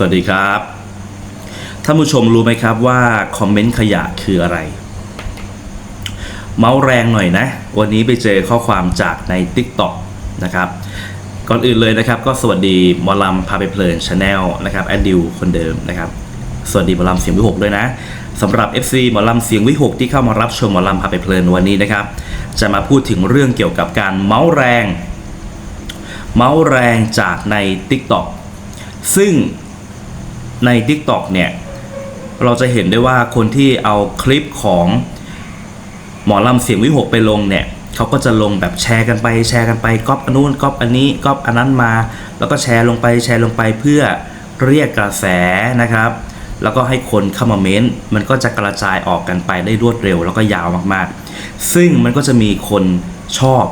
สวัสดีครับ ท่านผู้ชมรู้ไหมครับว่าคอมเมนต์ขยะคืออะไร เมาส์แรงหน่อยนะ วันนี้ไปเจอข้อความจากใน TikTok นะครับก่อนอื่นเลยนะครับก็สวัสดีมอลำพาไปเพลินชาแนลนะครับแอดดิวคนเดิมนะครับสวัสดีมอลำเสียงวิหกด้วยนะสำหรับ FC หมอลำเสียงวิหกที่เข้ามารับชมหมอลำพาไปเพลินวันนี้นะครับ จะมาพูดถึงเรื่องเกี่ยวกับการเมาส์แรง เมาส์แรงจากใน TikTok ซึ่ง ใน TikTok เนี่ยเราจะเห็นได้ว่าคนที่เอาคลิปของหมอลำเสียงวิหกไปลงเนี่ยเขาก็จะลงแบบแชร์กันไปแชร์กันไปก๊อปอันนู้นก๊อปอันนี้ก๊อปอันนั้นมา แล้วก็แชร์ลงไปแชร์ลงไปเพื่อเรียกกระแสนะครับ แล้วก็ให้คนเข้ามาเม้นต์มันก็จะกระจายออกกันไปได้รวดเร็ว แล้วก็ยาวมากๆ ซึ่งมันก็จะมีคนชอบ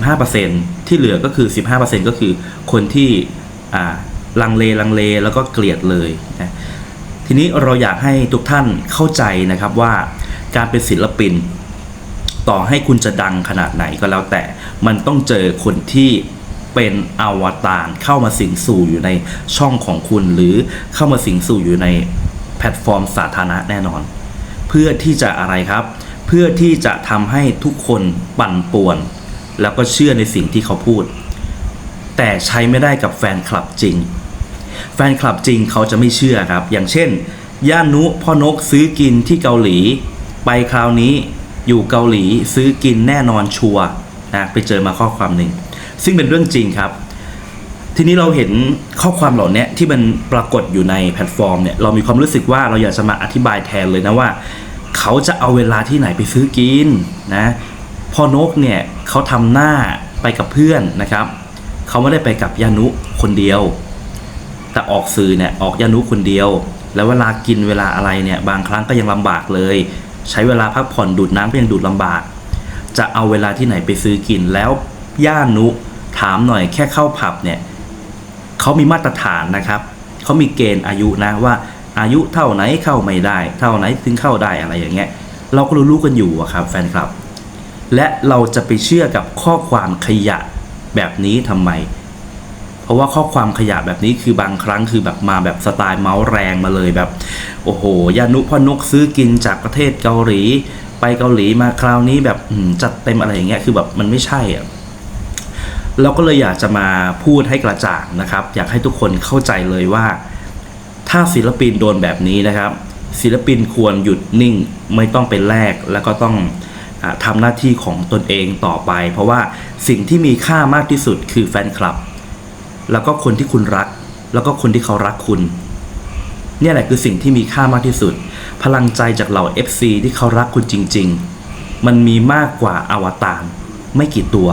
85%ที่เหลือก็คือ 15%ก็คือคนที่อ่า ลังเลลังเลแล้วก็เกลียดเลยนะทีนี้เราอยากให้ทุกท่านเข้าใจนะครับว่าการเป็นศิลปิน ต่อให้คุณจะดังขนาดไหนก็แล้วแต่มันต้องเจอคนที่เป็นอวตารเข้ามาสิงสู่อยู่ในช่องของคุณ หรือเข้ามาสิงสู่อยู่ในแพลตฟอร์มสาธารณะแน่นอน เพื่อที่จะอะไรครับ เพื่อที่จะทำให้ทุกคนปั่นป่วน แล้วก็เชื่อในสิ่งที่เขาพูด แต่ใช้ไม่ได้กับแฟนคลับจริง แฟนคลับจริงเขาจะไม่เชื่อครับ อย่างเช่น ย่านุพ่อนกซื้อกินที่เกาหลี ไปคราวนี้อยู่เกาหลีซื้อกินแน่นอนชัวนะไปเจอมาข้อความหนึ่ง ซึ่งเป็นเรื่องจริงครับ ทีนี้เราเห็นข้อความเหล่านี้ที่มันปรากฏอยู่ในแพลตฟอร์มเนี่ยเรามีความรู้สึกว่าเราอยากจะมาอธิบายแทนเลยนะว่า เขาจะเอาเวลาที่ไหนไปซื้อกินนะพ่อนกเนี่ยเขาทำหน้าไปกับเพื่อนนะครับ เขาไม่ได้ไปกับยานุคนเดียว แต่ออกสื่อเนี่ยออกยานุคนเดียว แล้วเวลากินเวลาอะไรเนี่ยบางครั้งก็ยังลำบากเลย ใช้เวลาพักผ่อนดูดน้ำก็ยังดูดลำบาก จะเอาเวลาที่ไหนไปซื้อกินแล้วย่านุถามหน่อยแค่เข้าผับเนี่ยเขามีมาตรฐานนะครับเขามีเกณฑ์อายุนะว่าอายุเท่าไหนเข้าไม่ได้ เท่าไหนถึงเข้าได้อะไรอย่างเงี้ยเราก็รู้ๆกันอยู่อะครับแฟนคลับ และเราจะไปเชื่อกับข้อความขยะแบบนี้ทำไม เพราะว่าข้อความขยะแบบนี้คือบางครั้งคือแบบมาแบบสไตล์เมาส์แรงมาเลยแบบ โอ้โหยานุพ่อนกซื้อกินจากประเทศเกาหลี ไปเกาหลีมาคราวนี้แบบจัดเต็มอะไรอย่างเงี้ยคือแบบมันไม่ใช่อะเราก็เลยอยากจะมาพูดให้กระจ่างนะครับ อยากให้ทุกคนเข้าใจเลยว่า ถ้าศิลปินโดนแบบนี้นะครับ ศิลปินควรหยุดนิ่งไม่ต้องเป็นแลกแล้วก็ต้องอทำหน้าที่ของตนเองต่อไป เพราะว่าสิ่งที่มีค่ามากที่สุดคือแฟนคลับ แล้วก็คนที่คุณรัก แล้วก็คนที่เขารักคุณ เนี่ยแหละคือสิ่งที่มีค่ามากที่สุด พลังใจจากเหล่า FC ที่เขารักคุณจริง ๆ มันมีมากกว่าอวตารไม่กี่ตัว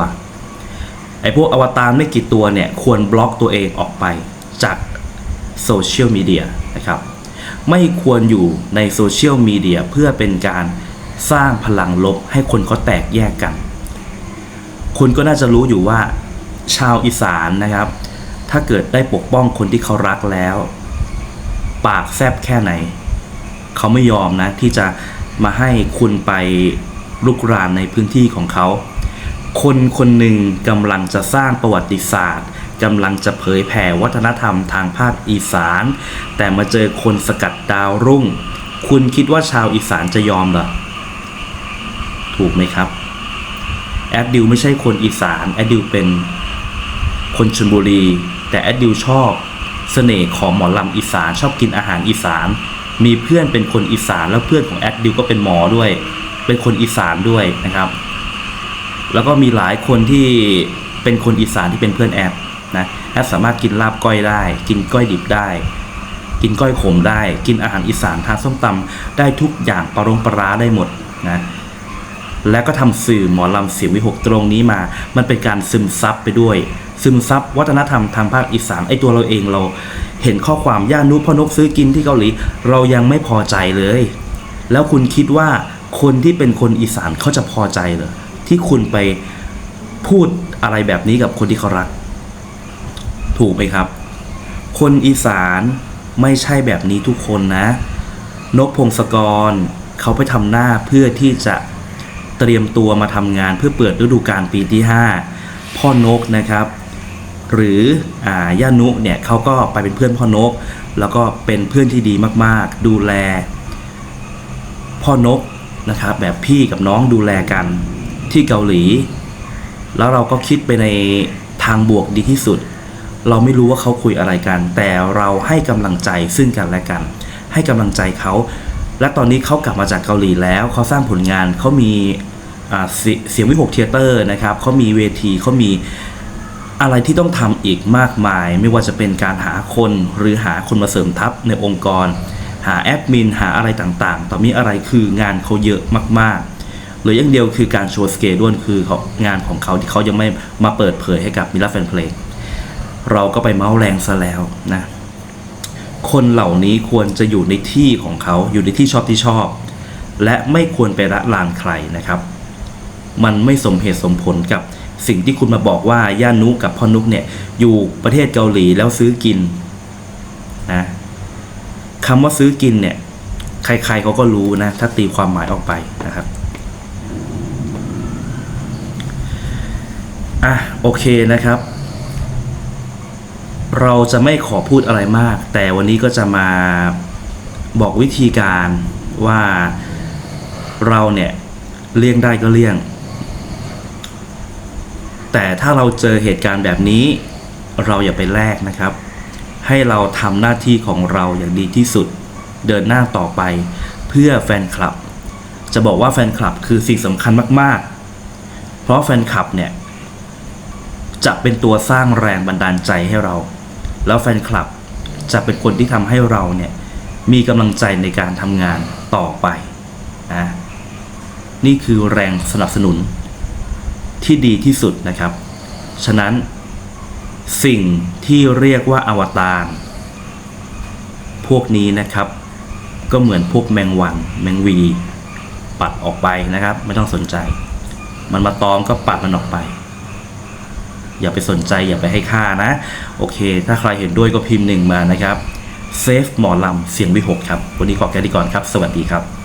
ไอ้พวกอวตารไม่กี่ตัวเนี่ย ควรบล็อกตัวเองออกไปจากโซเชียลมีเดียนะครับ ไม่ควรอยู่ในโซเชียลมีเดียเพื่อเป็นการสร้างพลังลบให้คนเขาแตกแยกกัน คุณก็น่าจะรู้อยู่ว่าชาวอีสานนะครับ ถ้าเกิดได้ปกป้องคนที่เขารักแล้ว ปากแซบแค่ไหน เขาไม่ยอมนะ ที่จะมาให้คุณไปลุกรานในพื้นที่ของเขา คนคนหนึ่งกำลังจะสร้างประวัติศาสตร์กำลังจะเผยแผ่วัฒนธรรมทางภาคอีสาน แต่มาเจอคนสกัดดาวรุ่ง คุณคิดว่าชาวอีสานจะยอมเหรอ ถูกไหมครับ แอดดิวไม่ใช่คนอีสาน แอดดิวเป็นคนชลบุรี แต่แอดดิวชอบเสน่ห์ของหมอลำอีสานชอบกินอาหารอีสาน มีเพื่อนเป็นคนอีสานแล้วเพื่อนของแอดดิวก็เป็นหมอด้วย เป็นคนอีสานด้วยนะครับ แล้วก็มีหลายคนที่เป็นคนอีสานที่เป็นเพื่อนแอดนะแอดสามารถกินลาบก้อยได้ กินก้อยดิบได้ กินก้อยขมได้ กินอาหารอีสานทานส้มตำได้ทุกอย่างปลารงปลาร้าได้หมดนะและก็ทำสื่อหมอลำเสียงวิหกตรงนี้มา มันเป็นการซึมซับไปด้วย ซึมซับวัฒนธรรมทางภาคอีสานไอตัวเราเองเราเห็นข้อความย่านุพอนกซื้อกินที่เกาหลี เรายังไม่พอใจเลย แล้วคุณคิดว่าคนที่เป็นคนอีสานเขาจะพอใจเหรอที่คุณไปพูดอะไรแบบนี้กับคนที่เขารัก ถูกไหมครับ คนอีสานไม่ใช่แบบนี้ทุกคนนะ นกพงศกรเขาไปทำหน้าเพื่อที่จะเตรียมตัวมาทำงานเพื่อเปิดฤดูกาลปีที่ 5 พ่อนกนะครับ หรืออย่านุเนี่ยเขาก็ไปเป็นเพื่อนพ่อนก แล้วก็เป็นเพื่อนที่ดีมากๆ ดูแล พ่อนกนะครับแบบพี่กับน้องดูแลกันที่เกาหลี แล้วเราก็คิดไปในทางบวกดีที่สุด เราไม่รู้ว่าเขาคุยอะไรกัน แต่เราให้กำลังใจซึ่งกันและกัน ให้กำลังใจเขาและตอนนี้เขากลับมาจากเกาหลีแล้วเขาสร้างผลงานเขามีเสียงวิหกเทเตอร์นะครับเขามีเวทีเขามี อะไรที่ต้องทำอีกมากมาย ไม่ว่าจะเป็นการหาคนหรือหาคนมาเสริมทัพในองค์กร หาแอดมินหาอะไรต่างๆ ต่อมีอะไรคืองานเขาเยอะมากๆเหรืออย่างเดียวคือการโชว์สเกด้วนคืองานของเขาที่เขายังไม่มาเปิดเผยให้กับมิลเลอร์แฟนเพลงเราก็ไปเมาส์แรงซะแล้วนะคนเหล่านี้ควรจะอยู่ในที่ของเขาอยู่ในที่ชอบที่ชอบ และไม่ควรไปละลานใครนะครับ มันไม่สมเหตุสมผลกับ สิ่งที่คุณมาบอกว่าย่านุกับพ่อนุกเนี่ย อยู่ประเทศเกาหลีแล้วซื้อกินนะคำว่าซื้อกินเนี่ย ใครๆเขาก็รู้นะ ถ้าตีความหมายออกไปนะครับอะโอเคนะครับ เราจะไม่ขอพูดอะไรมาก แต่วันนี้ก็จะมาบอกวิธีการว่าเราเนี่ยเลี่ยงได้ก็เลี่ยง แต่ถ้าเราเจอเหตุการณ์แบบนี้ เราอย่าไปแลกนะครับ ให้เราทำหน้าที่ของเราอย่างดีที่สุด เดินหน้าต่อไป เพื่อแฟนคลับ จะบอกว่าแฟนคลับคือสิ่งสำคัญมาก ๆ เพราะแฟนคลับเนี่ยจะเป็นตัวสร้างแรงบันดาลใจให้เรา แล้วแฟนคลับจะเป็นคนที่ทำให้เราเนี่ยมีกำลังใจในการทำงานต่อไปนะนี่คือแรงสนับสนุน ที่ดีที่สุดนะครับ ฉะนั้นสิ่งที่เรียกว่าอวตารพวกนี้นะครับ ก็เหมือนพวกแมงวัน แมงวี ปัดออกไปนะครับ ไม่ต้องสนใจ มันมาตอมก็ปัดมันออกไป อย่าไปสนใจอย่าไปให้ค่านะ โอเค ถ้าใครเห็นด้วยก็พิมพ์หนึ่งมานะครับเซฟหมอลำเสียงวิหกครับ วันนี้ขอแค่นี้ก่อนครับ สวัสดีครับ